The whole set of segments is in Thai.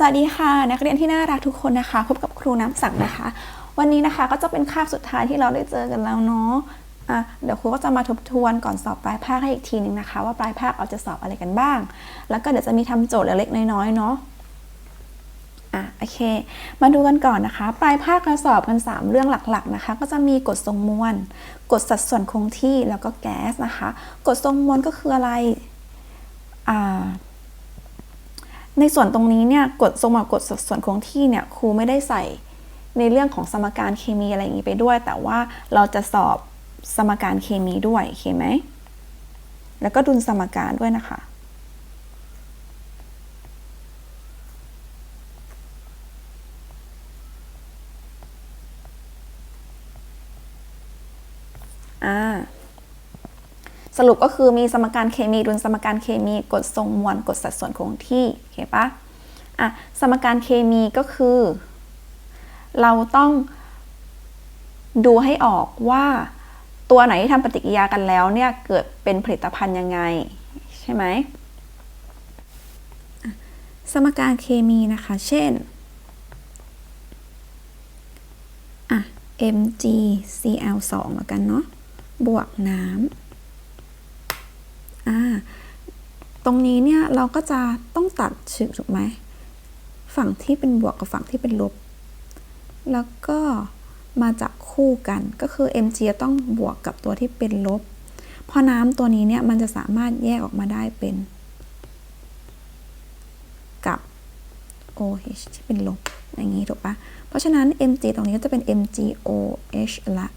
สวัสดีค่ะนักเรียนที่น่ารักทุกคนนะคะ พบกับครูน้ำศักดิ์นะคะ วันนี้นะคะก็จะเป็นคาบสุดท้ายที่เราได้เจอกันแล้วเนาะอะเดี๋ยวครูก็จะมาทบทวนก่อนสอบปลายภาคให้อีกทีหนึ่งนะคะ ว่าปลายภาคเราจะสอบอะไรกันบ้าง แล้วก็เดี๋ยวจะมีทำโจทย์เล็กๆน้อยๆเนาะอะโอเค มาดูกันก่อนนะคะ ปลายภาคเราสอบกัน 3 เรื่องหลักๆนะคะ ก็จะมีกฎทรงมวลกฎสัดส่วนคงที่แล้วก็แก๊สนะคะกฎทรงมวลก็คืออะไรอ่า ในส่วนตรงนี้เนี่ยกฎทรงมวลกฎสัดส่วนคงที่เนี่ยครูไม่ได้ใส่ในเรื่องของสมการเคมีอะไรอย่างนี้ไปด้วย แต่ว่าเราจะสอบสมการเคมีด้วยโอเคไหมแล้วก็ดุลสมการด้วยนะคะ อ่า สรุปก็คือมีสมการเคมีดุลสมการเคมีกฎทรงมวลกฎสัดส่วนคงที่โอเคปะอะสมการเคมีก็คือ เราต้องดูให้ออกว่าตัวไหนที่ทำปฏิกิริยากันแล้วเนี่ยเกิดเป็นผลิตภัณฑ์ยังไง ใช่ไหมสมการเคมีนะคะ เช่นอะ MgCl2 แล้วกันเนาะบวกน้ำ อ่าตรงนี้เนี่ยเราก็จะต้องตัดชื่อถูกไหมฝั่งที่เป็นบวกกับฝั่งที่เป็นลบ แล้วก็มาจับคู่กันก็คือ mg จะต้องบวกกับตัวที่เป็นลบพราะน้ำตัวนี้เนี่ยมันจะสามารถแยกออกมาได้เป็น กับ OH ที่เป็นลบอย่างนี้ถูกปะเพราะฉะนั้น mg ตรงนี้ก็จะเป็น mgOH ละ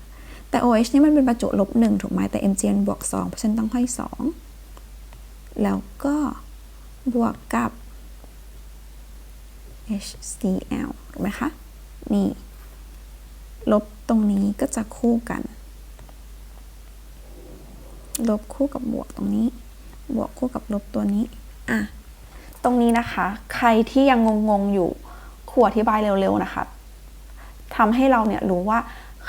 แต่ OH นี่มันเป็นประจุลบหนึ่งถูกไหมแต่ mg มันบวก2เพราะฉะนั้นต้องให้2 แล้วก็บวกกับ HCl ถูกไหมคะ นี่ ลบตรงนี้ก็จะคู่กัน ลบคู่กับบวกตรงนี้ บวกคู่กับลบตัวนี้ อะ ตรงนี้นะคะ ใครที่ยังงงๆอยู่ครูอธิบายเร็วๆนะคะทำให้เราเนี่ยรู้ว่า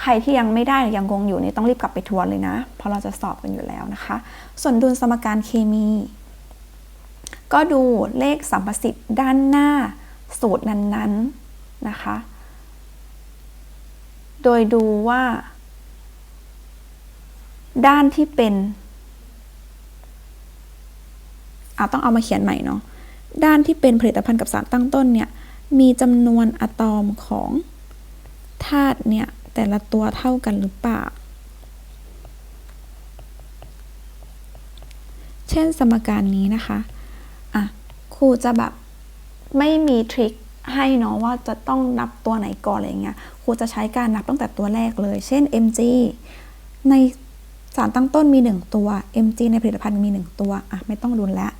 ใครที่ยังไม่ได้หรือยังงงอยู่นี่ต้องรีบกลับไปทวนเลยนะ เพราะเราจะสอบกันอยู่แล้วนะคะ ส่วนดุลสมการเคมี ก็ดูเลขสัมประสิทธิ์ด้านหน้าสูตรนั้นๆนะคะ โดยดูว่า ด้านที่เป็นเอาต้องเอามาเขียนใหม่เนาะด้านที่เป็นผลิตภัณฑ์กับสารตั้งต้นเนี่ยมีจำนวนอะตอมของธาตุเนี่ย แต่ละตัวเท่ากันหรือเปล่า เช่นสมการนี้นะคะอะครูจะแบบไม่มีทริคให้เนาะว่าจะต้องนับตัวไหนก่อนอะไรเงี้ยครูจะใช้การนับตั้งแต่ตัวแรกเลย เช่น mg ในสารตั้งต้นมี 1 ตัว mg ในผลิตภัณฑ์มี 1 ตัวอะไม่ต้องรุนแล้ว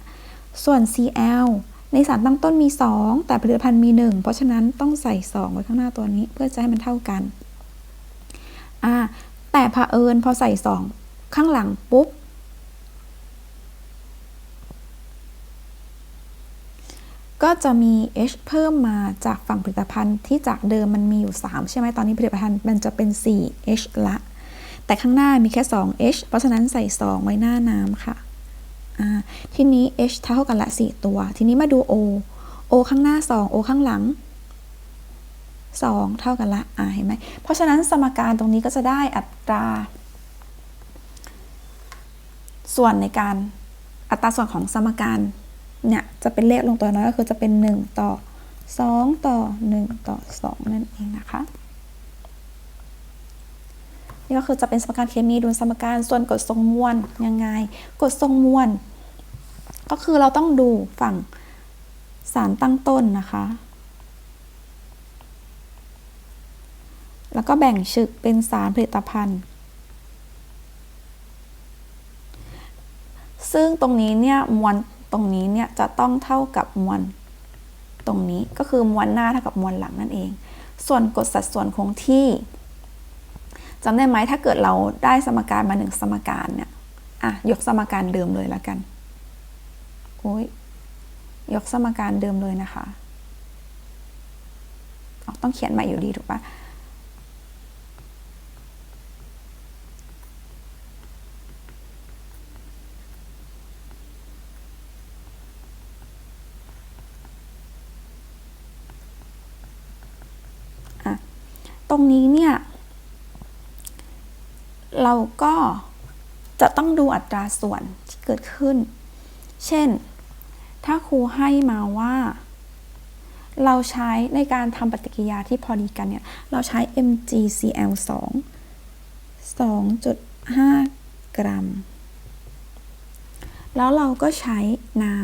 ส่วน cl ในสารตั้งต้นมี 2 แต่ผลิตภัณฑ์มี 1 เพราะฉะนั้นต้องใส่ 2 ไว้ข้างหน้าตัวนี้เพื่อจะให้มันเท่ากัน อ่าแต่เผอิญพอใส่2ข้างหลังปุ๊บ ก็จะมี H เพิ่มมาจากฝั่งผลิตภัณฑ์ที่จากเดิมมันมีอยู่ 3 ใช่ไหมตอนนี้ผลิตภัณฑ์มันจะเป็น 4 H ละ แต่ข้างหน้ามีแค่ 2 H เพราะฉะนั้นใส่ 2 ไว้หน้าน้ำค่ะทีนี้ H เท่ากันละ 4 ตัว ทีนี้มาดู O O ข้างหน้า 2 O ข้างหลัง 2 เท่ากันละอ่าเห็นไหมเพราะฉะนั้นสมการตรงนี้ก็จะได้อัตรา ส่วนในการอัตราส่วนของสมการเนี่ยจะเป็นเลขลงตัวน้อยก็คือจะเป็น 1 ต่อ 2 ต่อ 1 ต่อ 2 นั่นเองนะคะ นี่ก็คือจะเป็นสมการเคมีดุลสมการส่วนกฎทรงมวลยังไงกฎทรงมวลก็คือเราต้องดูฝั่งสารตั้งต้นนะคะ แล้วก็แบ่งฉึกเป็นสารผลิตภัณฑ์ ซึ่งตรงนี้เนี่ยมวลตรงนี้เนี่ยจะต้องเท่ากับมวลตรงนี้ก็คือมวลหน้าเท่ากับมวลหลังนั่นเอง ส่วนกฎสัดส่วนคงที่จำได้ไหมถ้าเกิดเราได้สมการมาหนึ่งสมการเนี่ยอะยกสมการเดิมเลยละกันโอ้ยยกสมการเดิมเลยนะคะ ต้องเขียนใหม่อยู่ดีถูกปะ ต รงนี้เนี่ย เราก็จะต้องดูอัตราส่วนที่เกิดขึ้น เช่น ถ้าครูให้มาว่า เราใช้ในการทำปฏิกิริยาที่พอดีกันเนี่ย เราใช้ MgCl 2 2.5 กรัม แล้วเราก็ใช้น้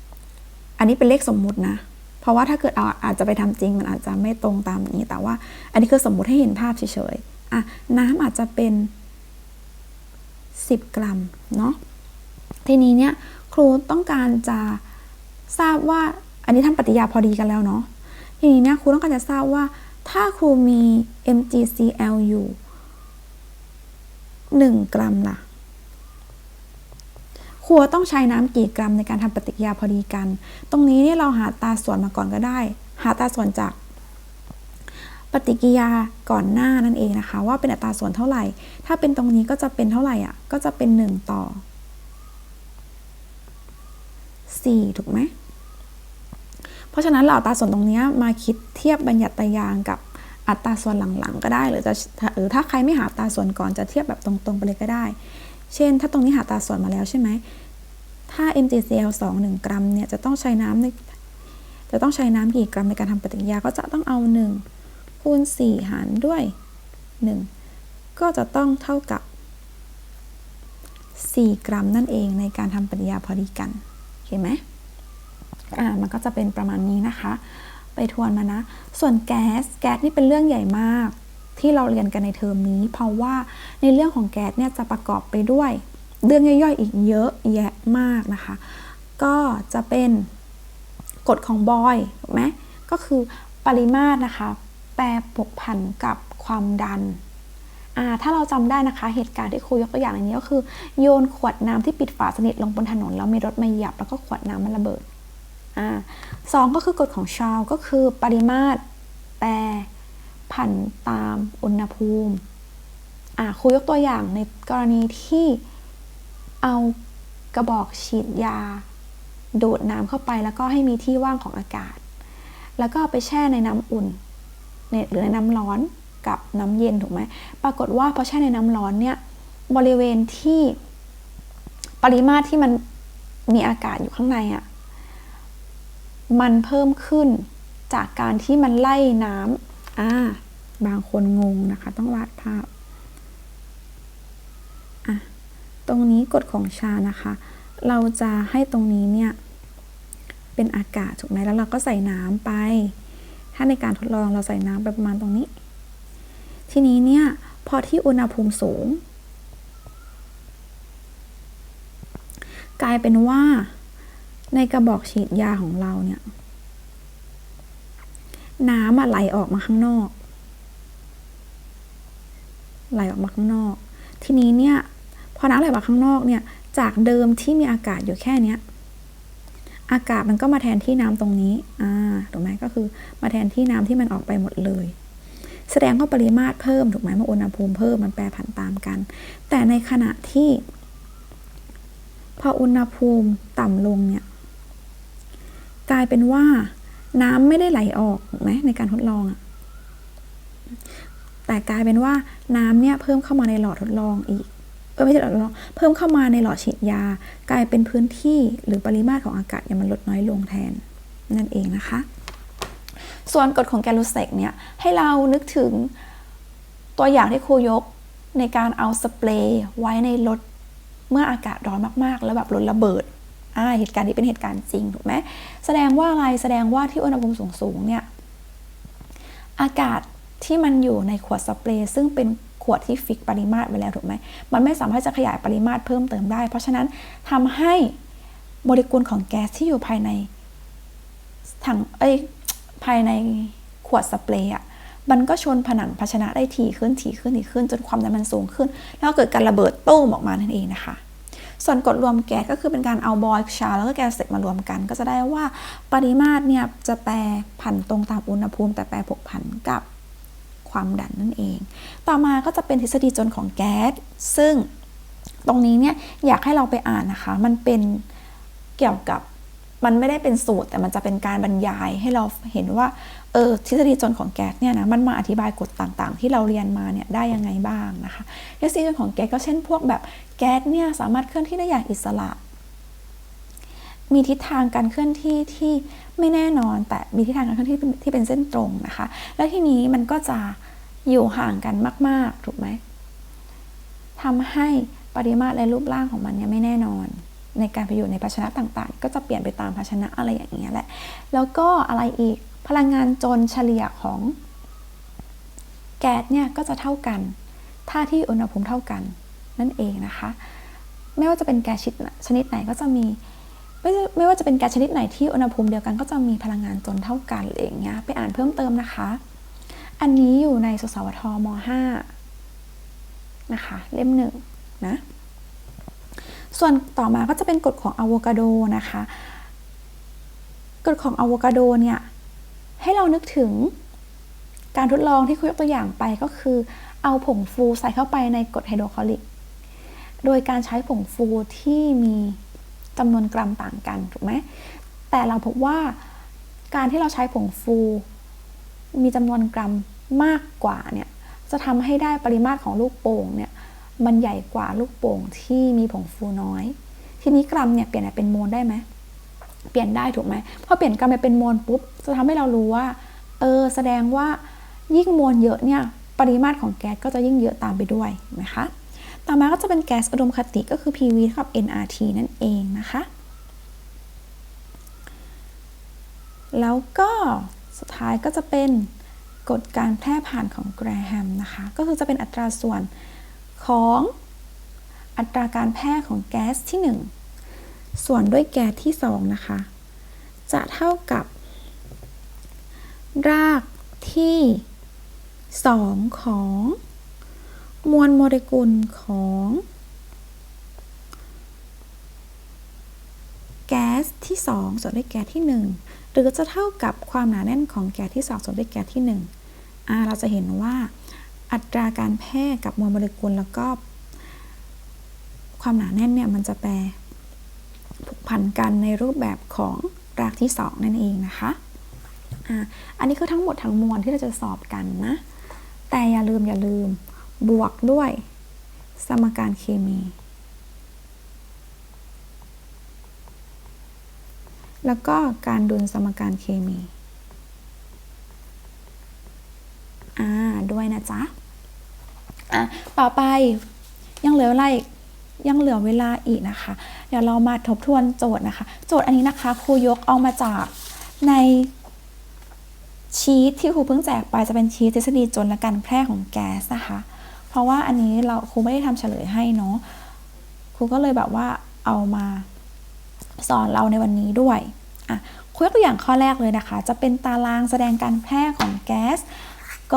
ำ อันนี้เป็นเลขสมมุตินะ เพราะว่าถ้าเกิดเอาอาจจะไปทำจริงมันอาจจะไม่ตรงตามนี้ แต่ว่า อันนี้คือสมมุติให้เห็นภาพเฉยๆอะน้ำอาจจะเป็น 10 กรัมเนาะทีนี้เนี่ยครูต้องการจะทราบว่าอันนี้ทำปฏิยาพอดีกันแล้วเนาะทีนี้เนี่ยครูต้องการจะทราบว่า ถ้าครูมี MgCl อยู่ 1 กรัมล่ะ ครัวต้องใช้น้ำกี่กรัมในการทำปฏิกิริยาพอดีกัน ตรงนี้เนี่ยเราหาตาส่วนมาก่อนก็ได้ หาตาส่วนจากปฏิกิริยาก่อนหน้านั่นเองนะคะ ว่าเป็นอัตราส่วนเท่าไหร่ ถ้าเป็นตรงนี้ก็จะเป็นเท่าไหร่อะ ก็จะเป็น 1 ต่อ 4 ถูกไหม เพราะฉะนั้นเราเอาอัตราส่วนตรงนี้มาคิดเทียบบัญญัติยางกับอัตราส่วนหลังๆ ก็ได้ หรือจะหรือถ้าใครไม่หาอัตราส่วนก่อนจะเทียบแบบตรงๆไปเลยก็ได้ เช่น ถ้าตรงนี้หาตาส่วนมาแล้วใช่ไหม ถ้า MgCl 2 1 กรัมเนี่ยจะต้องใช้น้ำในจะต้องใช้น้ำกี่กรัมในการทำปฏิกิริยาก็จะต้องเอา 1 คูณ 4 หารด้วย 1 ก็จะต้องเท่ากับ 4 กรัมนั่นเองในการทำปฏิกิริยาพอดีกันเห็นไหมอ่ามันก็จะเป็นประมาณนี้นะคะ ไปทวนมานะ ส่วนแก๊ส แก๊สนี่เป็นเรื่องใหญ่มาก ที่เราเรียนกันในเทอมนี้ เพราะว่าในเรื่องของแก๊สเนี่ยจะประกอบไปด้วยเรื่องย่อยๆอีกเยอะแยะมากนะคะ ก็จะเป็นกฎของบอยถูกไหมก็คือปริมาตรนะคะ แปรผกผันกับความดันอ่าถ้าเราจำได้นะคะเหตุการณ์ที่ครูยกตัวอย่างอย่างนี้ก็คือ โยนขวดน้ำที่ปิดฝาสนิทลงบนถนนแล้วมีรถมาเหยียบแล้วก็ขวดน้ำมันระเบิดอ่าสองก็คือกฎของชาวก็คือปริมาตรแปร ผันตามอุณหภูมิอ่าครูยกตัวอย่างในกรณีที่เอากระบอกฉีดยา ดูดน้ำเข้าไปแล้วก็ให้มีที่ว่างของอากาศ แล้วก็ไปแช่ในน้ำอุ่นหรือในน้ำร้อนกับน้ำเย็นถูกไหมปรากฏว่าพอแช่ในน้ำร้อนเนี่ยบริเวณที่ปริมาตรที่มันมีอากาศอยู่ข้างในอะ่ะมันเพิ่มขึ้นจากการที่มันไล่น้ำ อ่า บางคนงงนะคะ ต้องวาดภาพ อะ ตรงนี้กฎของชานะคะ เราจะให้ตรงนี้เนี่ย เป็นอากาศถูกไหมแล้วเราก็ใส่น้ำไป ถ้าในการทดลองเราใส่น้ำไปประมาณตรงนี้ ทีนี้เนี่ย พอที่อุณหภูมิสูง กลายเป็นว่าในกระบอกฉีดยาของเราเนี่ย น้ำอะไหลออกมาข้างนอก ไหลออกมาข้างนอก ทีนี้เนี่ยพอน้ำไหลออกมาข้างนอกเนี่ย จากเดิมที่มีอากาศอยู่แค่เนี้ยอากาศมันก็มาแทนที่น้ำตรงนี้ อ่า ถูกไหมก็คือมาแทนที่น้ำที่มันออกไปหมดเลย แสดงว่าปริมาตรเพิ่มถูกไหมเมื่ออุณหภูมิเพิ่มมันแปรผันตามกัน แต่ในขณะที่ พออุณหภูมิต่ำลงเนี่ย กลายเป็นว่า น้ำไม่ได้ไหลออกถูกไหมในการทดลองอะแต่กลายเป็นว่าน้ำเนี่ยเพิ่มเข้ามาในหลอดทดลองอีกเออไม่ใช่หลอดทดลองเพิ่มเข้ามาในหลอดฉีดยา กลายเป็นพื้นที่หรือปริมาตรของอากาศเนี่ยมันลดน้อยลงแทนนั่นเองนะคะ ส่วนกฎของแกลูเซกเนี่ยให้เรานึกถึงตัวอย่างที่ครูยกในการเอาสเปรย์ไว้ในรถเมื่ออากาศร้อนมากๆ แล้วแบบรถระเบิด อ่าเหตุการณ์นี้เป็นเหตุการณ์จริงถูกไหมแสดงว่าอะไรแสดงว่าที่อุณหภูมิสูงๆเนี่ยอากาศที่มันอยู่ในขวดสเปรย์ซึ่งเป็นขวดที่ฟิกปริมาตรไว้แล้วถูกไหมมันไม่สามารถจะขยายปริมาตรเพิ่มเติมได้ เพราะฉะนั้นทำให้โมเลกุลของแก๊สที่อยู่ภายในถังเอ้ยภายในขวดสเปรย์อะมันก็ชนผนังภาชนะได้ถี่ขึ้นถี่ขึ้นถี่ขึ้นจนความดันมันสูงขึ้น แล้วเกิดการระเบิดตู้มออกมานั่นเองนะคะ ส่วนกฎรวมแก๊สก็คือเป็นการเอาบอยชาแล้วก็แก๊สเสร็จมารวมกัน ก็จะได้ว่าปริมาตรเนี่ยจะแปรผันตรงตามอุณหภูมิ แต่แปรผกผันกับความดันนั่นเอง ต่อมาก็จะเป็นทฤษฎีจนของแก๊ส ซึ่งตรงนี้เนี่ยอยากให้เราไปอ่านนะคะ มันเป็นเกี่ยวกับมันไม่ได้เป็นสูตรแต่มันจะเป็นการบรรยายให้เราเห็นว่าเออทฤษฎีจนของแก๊สเนี่ยนะมันมาอธิบายกฎต่างๆ ที่เราเรียนมาเนี่ยได้ยังไงบ้างนะคะทฤษฎีจนของแก๊สก็เช่นพวกแบบ แก๊สเนี่ยสามารถเคลื่อนที่ได้อย่างอิสระ มีทิศทางการเคลื่อนที่ที่ไม่แน่นอน แต่มีทิศทางการเคลื่อนที่ที่เป็นเส้นตรงนะคะ แล้วทีนี้มันก็จะอยู่ห่างกันมาก ๆ ถูกไหมทำให้ปริมาตรและรูปร่างของมันเนี่ยไม่แน่นอน ในการไปอยู่ในภาชนะต่างๆ ก็จะเปลี่ยนไปตามภาชนะอะไรอย่างเงี้ยแหละ แล้วก็อะไรอีกพลังงานจนเฉลี่ยของแก๊สเนี่ยก็จะเท่ากัน ถ้าที่อุณหภูมิเท่ากัน นั่นเองนะคะ ไม่ว่าจะเป็นแก๊สชนิดไหนก็จะมีไม่ไม่ว่าจะเป็นแก๊สชนิดไหนที่อุณหภูมิเดียวกันก็จะมีพลังงานจนเท่ากันอะไรอย่างเงี้ยไปอ่านเพิ่มเติมนะคะ อันนี้อยู่ในสสวทม .5 นะคะเล่มหนึ่งนะส่วนต่อมาก็จะเป็นกฎของอะโวคาโดนะคะกฎของอะโวคาโดเนี่ยให้เรานึกถึงการทดลองที่คุยกตัวอย่างไปก็คือเอาผงฟูใส่เข้าไปในกรดไฮโดรคลอริก โดยการใช้ผงฟูที่มีจำนวนกรัมต่างกันถูกไหมแต่เราพบว่าการที่เราใช้ผงฟู มีจำนวนกรัมมากกว่าเนี่ยจะทำให้ได้ปริมาตรของลูกโป่งเนี่ยมันใหญ่กว่าลูกโป่งที่มีผงฟูน้อย ทีนี้กรัมเนี่ยเปลี่ยนเป็นโมลได้ไหมเปลี่ยนได้ถูกไหมพอเปลี่ยนกรัมไปเป็นโมลปุ๊บจะทำให้เรารู้ว่าเออแสดงว่ายิ่งมวลเยอะเนี่ยปริมาตรของแก๊สก็จะยิ่งเยอะตามไปด้วยนะคะ ต่อมาก็จะเป็นแก๊สอุดมคติก็คือ PV เท่ากับ nRT นั่นเองนะคะ แล้วก็สุดท้ายก็จะเป็นกฎการแพร่ผ่านของแกรแฮมนะคะ ก็คือจะเป็นอัตราส่วนของอัตราการแพร่ของแก๊สที่ 1 ส่วนด้วยแก๊สที่ 2 นะคะ จะเท่ากับ รากที่ 2 ของ มวลโมเลกุลของ แก๊สที่ 2 ส่วนด้วยแก๊สที่ 1 หรือจะเท่ากับความหนาแน่นของแก๊สที่ 2 ส่วนด้วยแก๊สที่1อ่าเราจะเห็นว่าอัตราการแพร่กับมวลโมเลกุลแล้วก็ ความหนาแน่นเนี่ยมันจะแปรผูกพันกันในรูปแบบของรากที่ 2 นั่นเองนะคะอ่าอันนี้คือทั้งหมดทั้งมวลที่เราจะสอบกันนะ แต่อย่าลืมอย่าลืม บวกด้วย สมการเคมี แล้วก็การดุลสมการเคมี อ่า ด้วยนะจ๊ะ อะ ต่อไปยังเหลืออะไรอีกยังเหลือเวลาอีกนะคะ เดี๋ยวเรามาทบทวนโจทย์นะคะ โจทย์อันนี้นะคะครูยกเอามาจากในชีตที่ครูเพิ่งแจกไปจะเป็นชีตทฤษฎีจนและการแพร่ของแก๊สนะคะ ราะว่าอันนี้เราครูไม่ได้ทำเฉลยให้เนาะครูก็เลยแบบว่าเอามาสอนเราในวันนี้ด้วยอะครูยกตัวอย่างข้อแรกเลยนะคะ จะเป็นตารางแสดงการแพร่ของแก๊สก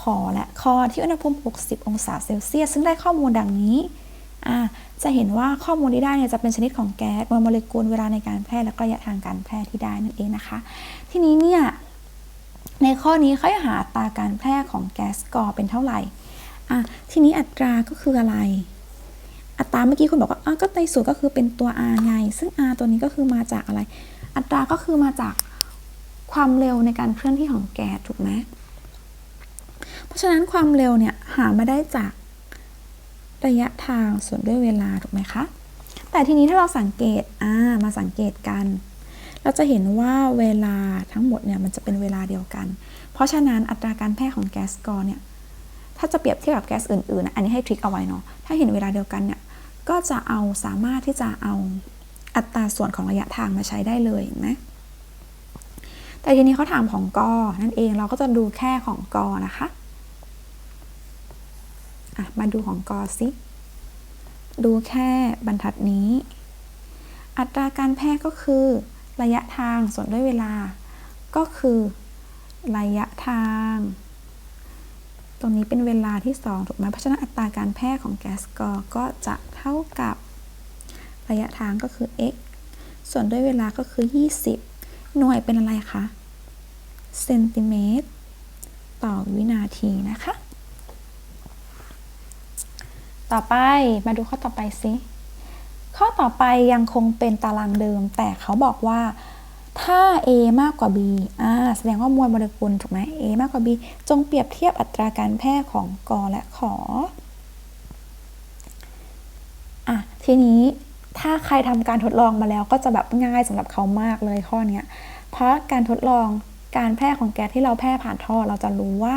ขอและคอที่อุณหภูมิ 60 องศาเซลเซียส ซึ่งได้ข้อมูลดังนี้อะจะเห็นว่าข้อมูลที่ได้เนี่ยจะเป็นชนิดของแก๊สมวลโมเลกุลเวลาในการแพร่และระยะทางการแพร่ที่ได้นั่นเองนะคะ ทีนี้เนี่ยในข้อนี้เขาจะหาตาการแพร่ของแก๊สกอเป็นเท่าไหร่ อะทีนี้อัตราก็คืออะไร อัตราเมื่อกี้คุณบอกว่าอ้าวก็ในสูตรก็คือเป็นตัว r ไง ซึ่ง r ตัวนี้ก็คือมาจากอะไร อัตราก็คือมาจากความเร็วในการเคลื่อนที่ของแก๊สถูกไหมเพราะฉะนั้นความเร็วเนี่ยหามาได้จากระยะทางส่วนด้วยเวลาถูกไหมคะ แต่ทีนี้ถ้าเราสังเกตอ่ามาสังเกตกัน เราจะเห็นว่าเวลาทั้งหมดเนี่ยมันจะเป็นเวลาเดียวกัน เพราะฉะนั้นอัตราการแพร่ของแก๊สกอเนี่ย ถ้าจะเปรียบเทียบกับแก๊สอื่นๆ อันนี้ให้ทริคเอาไว้เนาะ ถ้าเห็นเวลาเดียวกันเนี่ยก็จะเอาสามารถที่จะเอาอัตราส่วนของระยะทางมาใช้ได้เลยนะ แต่ทีนี้เขาถามของกอนั่นเองเราก็จะดูแค่ของกอนะคะอะมาดูของกอสิ ดูแค่บรรทัดนี้ อัตราการแพร่ก็คือ ระยะทางส่วนด้วยเวลา ก็คือ ระยะทาง ตรงนี้เป็นเวลาที่ 2 ถูกไหมเพราะฉะนั้นอัตราการแพร่ของแก๊สกอก็จะเท่ากับระยะทางก็คือ x ส่วนด้วยเวลาก็คือ 20 หน่วยเป็นอะไรคะเซนติเมตรต่อวินาทีนะคะ ต่อไปมาดูข้อต่อไปสิข้อต่อไปยังคงเป็นตารางเดิม แต่เขาบอกว่า ถ้า A มากกว่า B อ่าแสดงว่ามวลโมเลกุลถูกไหม A มากกว่า B จงเปรียบเทียบอัตราการแพร่ของกอและขออะทีนี้ถ้าใครทำการทดลองมาแล้วก็จะแบบง่ายสำหรับเขามากเลยข้อนี้เพราะการทดลองการแพร่ของแก๊สที่เราแพร่ผ่านท่อ เราจะรู้ว่า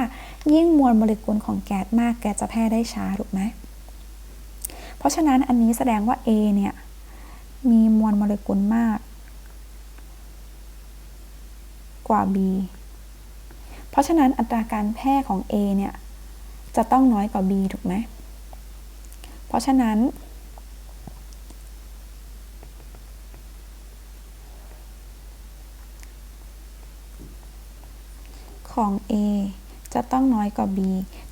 ยิ่งมวลโมเลกุลของแก๊สมากแก๊สจะแพร่ได้ช้าถูกไหมเพราะฉะนั้นอันนี้แสดงว่า A เนี่ยมีมวลโมเลกุลมาก กว่า B เพราะฉะนั้นอัตราการแพร่ของ A เนี่ยจะต้องน้อยกว่า B ถูกไหม เพราะฉะนั้น ของ A จะต้องน้อยกว่า B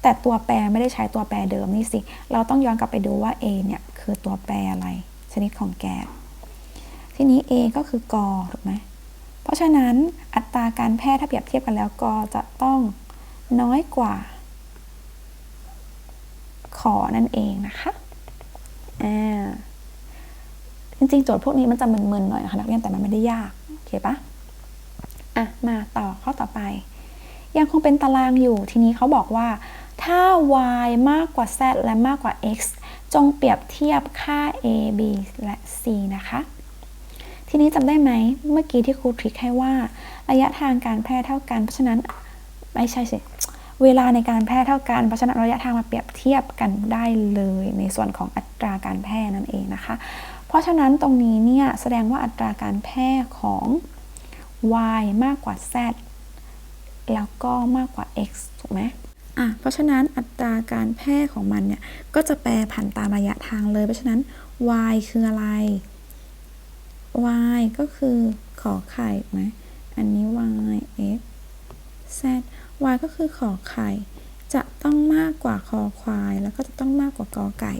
แต่ตัวแปรไม่ได้ใช้ตัวแปรเดิมนี่สิ เราต้องย้อนกลับไปดูว่า A เนี่ยคือตัวแปรอะไร ชนิดของแก๊สทีนี้ A ก็คือกอถูกไหม ราะฉะนั้นอัตราการแพร่ถ้าเปรียบเทียบกันแล้วกอจะต้องน้อยกว่า ขอนั่นเองนะคะอ่าจริงๆ โจทย์พวกนี้มันจะมึนๆหน่อยนะคะนักเรียนแต่มันไม่ได้ยาก โอเคปะอะ มาต่อข้อต่อไป ยังคงเป็นตารางอยู่ทีนี้เขาบอกว่า ถ้า y มากกว่า z และมากกว่า x จงเปรียบเทียบค่า a b และ c นะคะ ทีนี้จำได้ไหมเมื่อกี้ที่ครูทริกให้ว่า ระยะทางการแพร่เท่ากัน เพราะฉะนั้นไม่ใช่สิเวลาในการแพร่เท่ากัน เพราะฉะนั้นระยะทางมาเปรียบเทียบกันได้เลยในส่วนของอัตราการแพร่นั่นเองนะคะ เพราะฉะนั้นตรงนี้เนี่ยแสดงว่าอัตราการแพร่ของ y มากกว่า z แล้วก็มากกว่า x ถูกไหมอะ เพราะฉะนั้นอัตราการแพร่ของมันเนี่ยก็จะแปรผันตามระยะทางเลย เพราะฉะนั้น y คืออะไร y ก็คือขอไข่ไหมอันนี้ y x z y ก็คือขอไข่ จะต้องมากกว่าคอควาย แล้วก็จะต้องมากกว่ากอไก่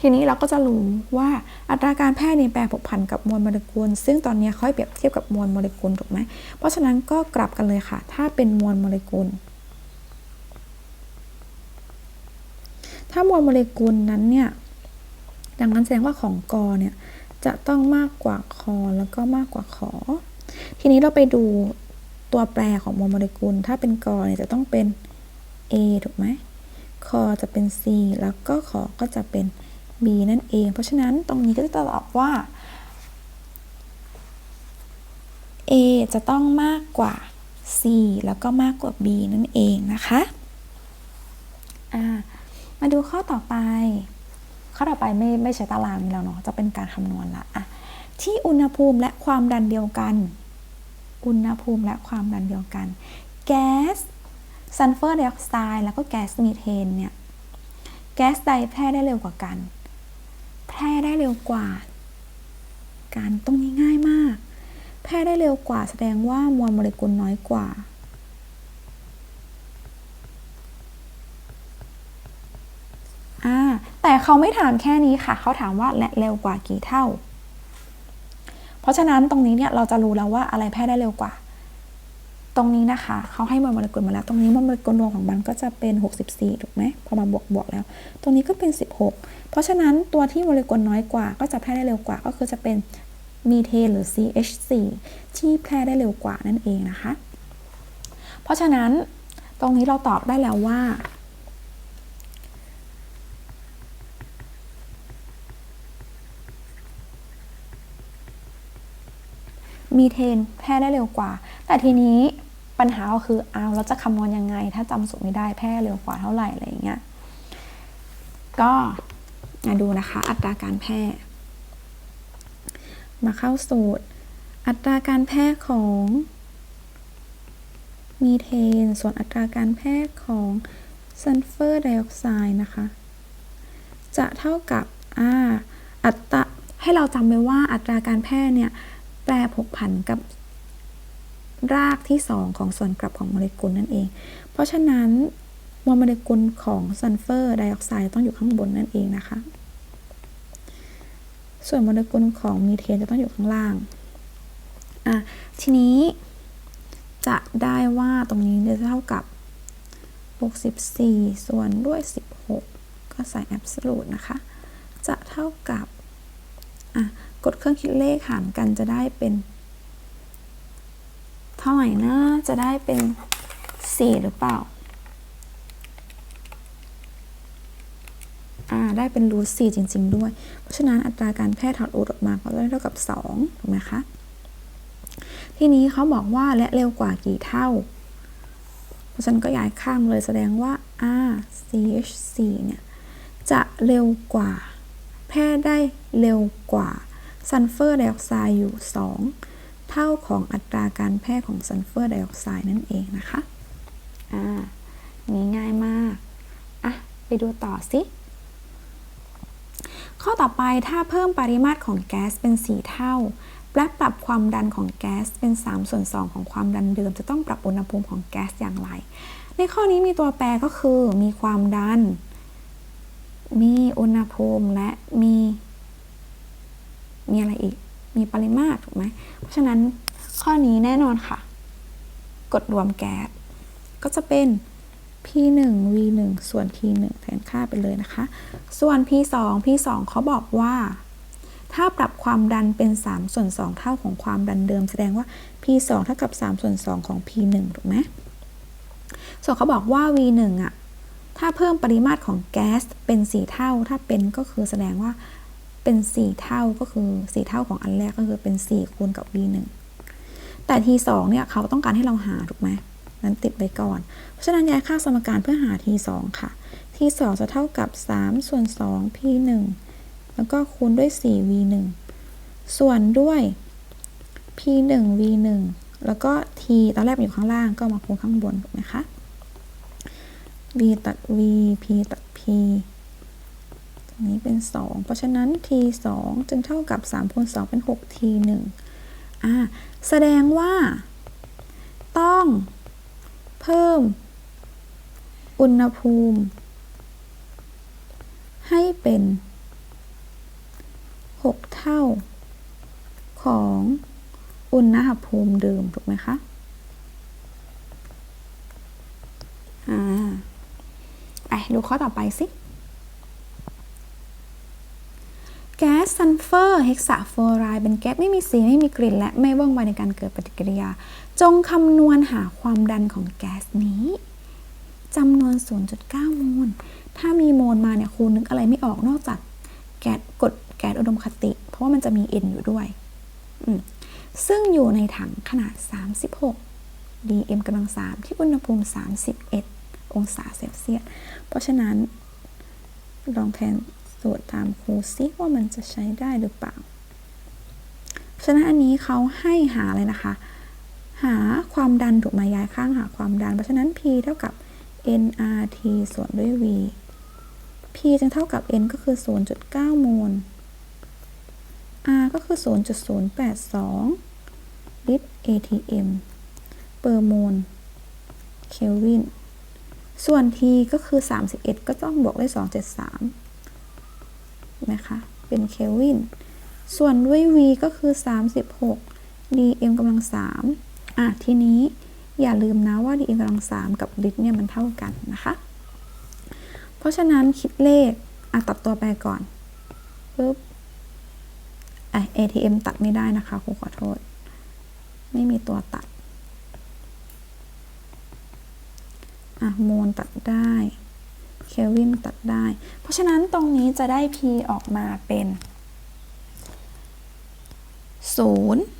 ทีนี้เราก็จะรู้ว่าอัตราการแพร่นี้แปรผกผันกับมวลโมเลกุล ซึ่งตอนนี้ค่อยเปรียบเทียบกับมวลโมเลกุลถูกไหมเพราะฉะนั้นก็กลับกันเลยค่ะ ถ้าเป็นมวลโมเลกุล ถ้ามวลโมเลกุลนั้นเนี่ยดังนั้นแสดงว่าของกอเนี่ย จะต้องมากกว่าคอแล้วก็มากกว่าขอ ทีนี้เราไปดูตัวแปรของมโมเลกุล ถ้าเป็นกอเนี่ยจะต้องเป็น A ถูกไหมคอจะเป็น C แล้วก็ขอก็จะเป็น B นั่นเอง เพราะฉะนั้นตรงนี้ก็จะตอบว่า A จะต้องมากกว่า C แล้วก็มากกว่า B นั่นเองนะคะ มาดูข้อต่อไป ข้อต่อไปไม่ไม่ใช้ตารางนี้แล้วเนาะจะเป็นการคำนวณละอะที่อุณหภูมิและความดันเดียวกัน อุณหภูมิและความดันเดียวกัน แก๊สซัลเฟอร์ไดออกไซด์แล้วก็แก๊สมีเทนเนี่ย แก๊สใดแพร่ได้เร็วกว่ากัน แพร่ได้เร็วกว่า การตรงนี้ง่ายมาก แพร่ได้เร็วกว่าแสดงว่ามวลโมเลกุลน้อยกว่า อ่าแต่เขาไม่ถามแค่นี้ค่ะ เขาถามว่าและเร็วกว่ากี่เท่า เพราะฉะนั้นตรงนี้เนี่ยเราจะรู้แล้วว่าอะไรแพร่ได้เร็วกว่า ตรงนี้นะคะ เขาให้มวลโมเลกุลมาแล้ว ตรงนี้มวลโมเลกุลรวมของมันก็จะเป็น 64ถูกไหมพอมาบวกบวกแล้ว ตรงนี้ก็เป็น 16 เพราะฉะนั้นตัวที่โมเลกุลน้อยกว่าก็จะแพร่ได้เร็วกว่า ก็คือจะเป็นมีเทนหรือ CH4 ที่แพร่ได้เร็วกว่านั่นเองนะคะ เพราะฉะนั้นตรงนี้เราตอบได้แล้วว่า มีเทนแพร่ได้เร็วกว่า แต่ทีนี้ปัญหาก็คือเอาเราจะคำนวณยังไง ถ้าจำสูตรไม่ได้แพร่เร็วกว่าเท่าไหร่อะไรอย่างเงี้ยก็มาดูนะคะ อัตราการแพร่มาเข้าสูตร อัตราการแพร่ของมีเทน ส่วนอัตราการแพร่ของซัลเฟอร์ไดออกไซด์นะคะ จะเท่ากับอ่าอัตราให้เราจำไว้ว่าอัตราการแพร่เนี่ย แปรผกผันกับรากที่ 2 ของส่วนกลับของโมเลกุลนั่นเอง เพราะฉะนั้นมวลโมเลกุลของซัลเฟอร์ไดออกไซด์ต้องอยู่ข้างบนนั่นเองนะคะ ส่วนโมเลกุลของมีเทนจะต้องอยู่ข้างล่าง อะ ทีนี้จะได้ว่าตรงนี้จะเท่ากับ 64 ส่วนด้วย 16 ก็ใส่ absolute นะคะ จะเท่ากับ อะ กดเครื่องคิดเลขหารกันจะได้เป็น เท่าไหร่นะ จะได้เป็น 4 หรือเปล่า อ่า ได้เป็นรูท4จริง ๆ ด้วย เพราะฉะนั้นอัตราการแพร่ถอดอูดออกมาก็ได้เท่ากับ 2 ถูกไหมคะ ทีนี้เขาบอกว่าและเร็วกว่ากี่เท่า เพราะฉะนั้นก็ย้ายข้างเลยแสดงว่า R CH4 เนี่ย จะเร็วกว่า แพร่ได้เร็วกว่า ซัลเฟอร์ไดออกไซด์อยู่ 2 เท่าของอัตราการแพร่ของซัลเฟอร์ไดออกไซด์นั่นเองนะคะอ่านี้ง่ายมาก อะ ไปดูต่อสิข้อต่อไปถ้าเพิ่มปริมาตรของแก๊สเป็น 4 เท่า และปรับความดันของแก๊สเป็น 3 ส่วน 2 ของความดันเดิม จะต้องปรับอุณหภูมิของแก๊สอย่างไร ในข้อนี้มีตัวแปรก็คือมีความดัน มีอุณหภูมิและมี มีอะไรอีก มีปริมาตรถูกไหม เพราะฉะนั้นข้อนี้แน่นอนค่ะ กดรวมแก๊สก็จะเป็น P1 V1 ส่วน T1 แทนค่าไปเลยนะคะ ส่วน P2 P2 เขาบอกว่า ถ้าปรับความดันเป็น 3 ส่วน 2 เท่าของความดันเดิม แสดงว่า P2 เท่ากับ 3 ส่วน 2 ของ P1 ถูกไหมส่วนเขาบอกว่า V1 อะ ถ้าเพิ่มปริมาตรของแก๊สเป็น 4 เท่า ถ้าเป็นก็คือแสดงว่า เป็น 4 เท่าก็คือ 4 เท่าของอันแรกก็คือเป็น 4 คูณกับ V1 แต่ T2 เนี่ยเขาต้องการให้เราหาถูกไหมนั้นติดไปก่อน เพราะฉะนั้นย้ายค่าสมการเพื่อหา T2 ค่ะ T2 จะเท่ากับ 3 ส่วน 2 P1 แล้วก็คูณด้วย 4 V1 ส่วนด้วย P1 V1 แล้วก็ T ตอนแรกมันอยู่ข้างล่างก็มาคูณข้างบนถูกไหมคะ V ตัด V P ตัด P นี้เป็น 2 เพราะฉะนั้น T 2จึงเท่ากับ3คูณ2เป็น 6 T 1อ่าแสดงว่า ต้องเพิ่ม อุณหภูมิ ให้เป็น 6 เท่า ของอุณหภูมิเดิม ถูกไหมคะ อ่า ไปดูข้อต่อไปสิ แก๊ส ซัลเฟอร์เฮกซาฟลูอไรด์เป็นแก๊สไม่มีสีไม่มีกลิ่น และไม่ว่องไวในการเกิดปฏิกิริยา จงคำนวณหาความดันของแก๊สนี้จำนวน 0.9 โมล ถ้ามีโมลมาเนี่ยครูนึกอะไรไม่ออกนอกจากแก๊สกดแก๊สอุดมคติ เพราะว่ามันจะมี N อยู่ด้วยซึ่งอยู่ในถังขนาด 36 dm กำลัง 3 ที่อุณหภูมิ 31 องศาเซลเซียส เพราะฉะนั้นลองแทน สูตรตามครูซิว่ามันจะใช้ได้หรือเปล่า ฉะนั้นอันนี้เขาให้หาอะไรนะคะ หาความดันถูกมาย้ายข้างหาความดัน เพราะฉะนั้น P เท่ากับ nRT ส่วนด้วย V P จึงเท่ากับ N ก็คือ 0.9 โมล R ก็คือ 0.082 ลิตร ATM เปอร์โมล เคลวิน ส่วน T ก็คือ 31 ก็ต้องบวกด้วย273 นะคะ เป็นเคลวิน ส่วนด้วย V ก็คือ 36 dm กำลัง3อะ ทีนี้อย่าลืมนะว่า dm กำลัง3กับลิตรเนี่ยมันเท่ากันนะคะ เพราะฉะนั้นคิดเลข อะ ตัดตัวไปก่อนปึ๊บ ATM ตัดไม่ได้นะคะครูขอโทษ ไม่มีตัวตัด อะ โมลตัดได้ เคลวินตัดได้ เพราะฉะนั้นตรงนี้จะได้ P ออกมาเป็น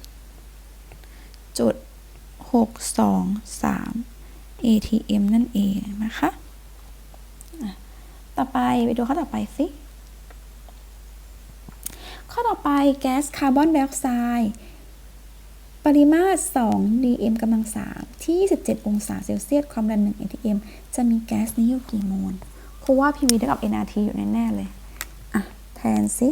0 จุด 623 ATM นั่นเองนะคะ ต่อไปไปดูข้อต่อไปสิ ข้อต่อไปแก๊สคาร์บอนไดออกไซด์ปริมาตร 2 dm กำลัง 3 ที่ 27 องศาเซลเซียส ความดัน 1 atm จะมีแก๊สนี้อยู่กี่โมล ครูว่า PV เท่ากับ nRT อยู่แน่ ๆ เลย อะ แทนสิ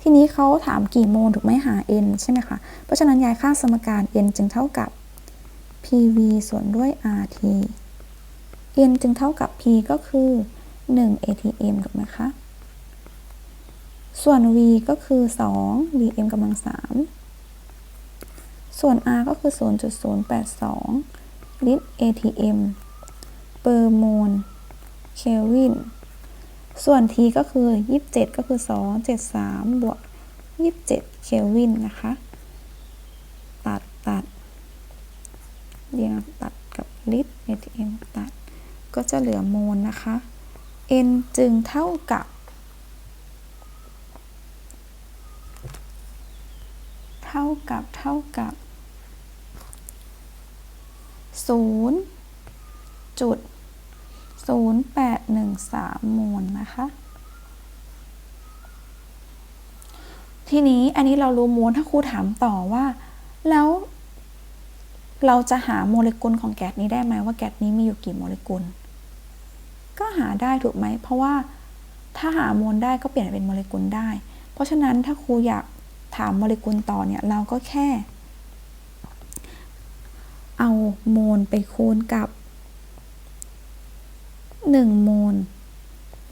ทีนี้เขาถามกี่โมลถูกไหมหา n ใช่ไหมคะ เพราะฉะนั้นย้ายค่าสมการ n จึงเท่ากับ PV ส่วนด้วย RT n จึงเท่ากับ p ก็คือ 1 atm ถูกไหมคะ ส่วน v ก็คือ2 dm กำลัง 3 ส่วน r ก็คือ 0.082 ลิตร atm เปอร์โมลเคลวิน ส่วน T ก็คือ 27 ก็คือ 273 บวก 27 เคลวินนะคะ ตัดตัดเรียงตัดกับลิตร ATM ตัด ก็จะเหลือโมลนะคะ N จึงเท่ากับ เท่ากับเท่ากับ0จุด 0813โมลนะคะ ทีนี้อันนี้เรารู้โมลถ้าครูถามต่อว่า แล้วเราจะหาโมเลกุลของแก๊สนี้ได้ไหมว่าแก๊สนี้มีอยู่กี่โมเลกุล ก็หาได้ถูกไหม เพราะว่าถ้าหาโมลได้ก็เปลี่ยนเป็นโมเลกุลได้ เพราะฉะนั้นถ้าครูอยากถามโมเลกุลต่อเนี่ยเราก็แค่ เอาโมลไปคูณกับ 1 โมล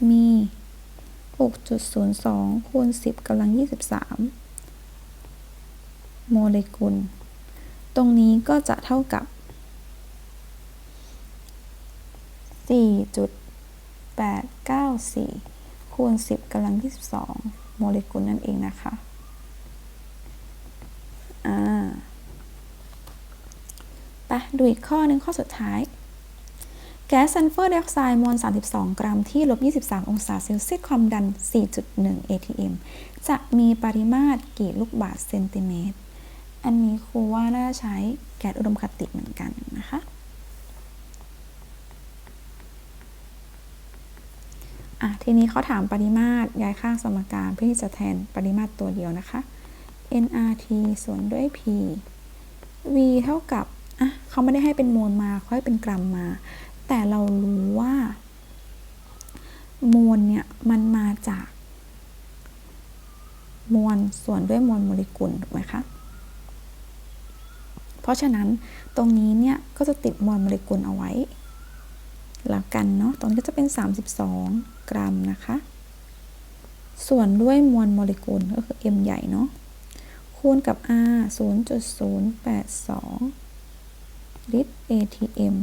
มี 6.02 คูณ 10กำลัง 23 โมเลกุล ตรงนี้ก็จะเท่ากับ 4.894 คูณ 10กำลัง 22 โมเลกุลนั่นเองนะคะอ่าไปดูอีกข้อหนึ่งข้อสุดท้าย แก๊สซัลเฟอร์ไดออกไซด์มวล 32 กรัมที่ลบ 23 องศาเซลเซียสความดัน 4.1 atm จะมีปริมาตรกี่ลูกบาศก์เซนติเมตร อันนี้ครูว่าน่าใช้แก๊สอุดมคติเหมือนกันนะคะ อะ ทีนี้เขาถามปริมาตรย้ายข้างสมการเพื่อที่จะแทนปริมาตรตัวเดียวนะคะ nRT ส่วนด้วย p v เท่ากับ อะเขาไม่ได้ให้เป็นโมลมาเขาให้เป็นกรัมมา แต่เรารู้ว่าโมลเนี่ยมันมาจาก มวลส่วนด้วยมวลโมเลกุลถูกไหมคะเพราะฉะนั้นตรงนี้เนี่ยก็จะติดมวลโมเลกุลเอาไว้แล้วกันเนาะตรงนี้ก็จะเป็น 32 กรัมนะคะ ส่วนด้วยมวลโมเลกุลก็คือ m ใหญ่เนาะคูณกับ r 0.082 ลิตร atm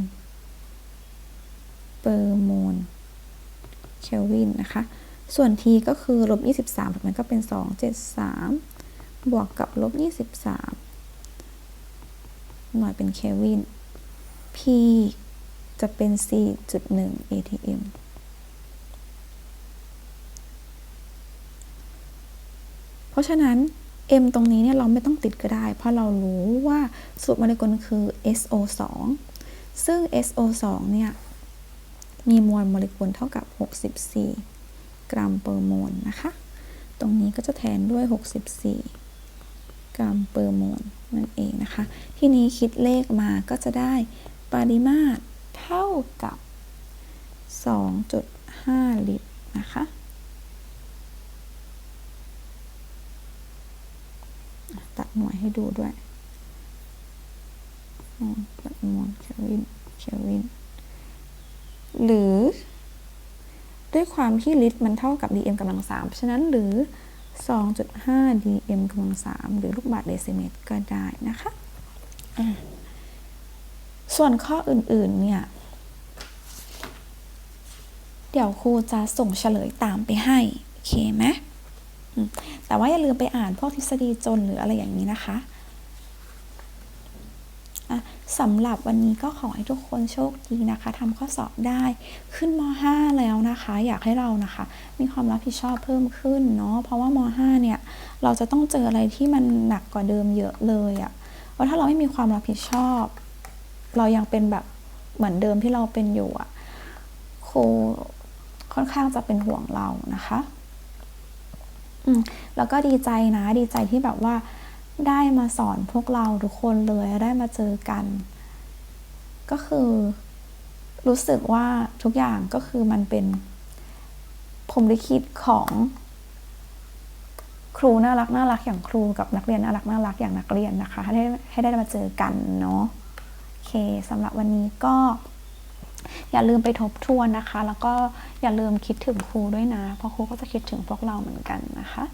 เปอร์โมลเคลวินนะคะ ส่วน t ก็คือลบ23 มันก็เป็น 273 บวกกับลบ23 หน่วยเป็นเคลวิน p จะเป็น 4.1 atm เพราะฉะนั้น m ตรงนี้เนี่ยเราไม่ต้องติดก็ได้ เพราะเรารู้ว่าสูตรโมเลกุลคือ SO2 ซึ่ง SO2 เนี่ย มีมวลโมเลกุลเท่ากับ 64 กรัมเปอร์โมลนะคะ ตรงนี้ก็จะแทนด้วย 64 กรัมเปอร์โมลนั่นเองนะคะ ที่นี้คิดเลขมาก็จะได้ปริมาตรเท่ากับ 2.5 ลิตรนะคะตัดหน่วยให้ดูด้วยตัดมวลเคลวินเคลวิน หรือด้วยความที่ลิตรมันเท่ากับ dm กำลังสามฉะนั้นหรือ 2.5 dm กำลังสามหรือลูกบาศก์เดซิเมตรก็ได้นะคะ ส่วนข้ออื่นๆเนี่ย เดี๋ยวครูจะส่งเฉลยตามไปให้ โอเคไหมแต่ว่าอย่าลืมไปอ่านพวกทฤษฎีจนหรืออะไรอย่างนี้นะคะ สำหรับวันนี้ก็ขอให้ทุกคนโชคดีนะคะทำข้อสอบได้ขึ้นม .5 แล้วนะคะ อยากให้เรานะคะ มีความรับผิดชอบเพิ่มขึ้นเนาะเพราะว่าม .5 เนี่ยเราจะต้องเจออะไรที่มันหนักกว่าเดิมเยอะเลยอะ่ะเพราะถ้าเราไม่มีความรับผิดชอบ เรายังเป็นแบบเหมือนเดิมที่เราเป็นอยู่อะ่ะครูค่อนข้างจะเป็นห่วงเรานะคะ อืมแล้วก็ดีใจนะดีใจที่แบบว่า ได้มาสอนพวกเราทุกคนเลยได้มาเจอกัน ก็คือรู้สึกว่าทุกอย่างก็คือมันเป็นผมลิขิตของครูน่ารักน่ารักอย่างครูกับนักเรียนน่ารักน่ารักอย่างนักเรียนนะคะ ให้ได้ให้ได้มาเจอกันเนาะโอเคสำหรับวันนี้ก็ อย่าลืมไปทบทวนนะคะ แล้วก็อย่าลืมคิดถึงครูด้วยนะ เพราะครูก็จะคิดถึงพวกเราเหมือนกันนะคะ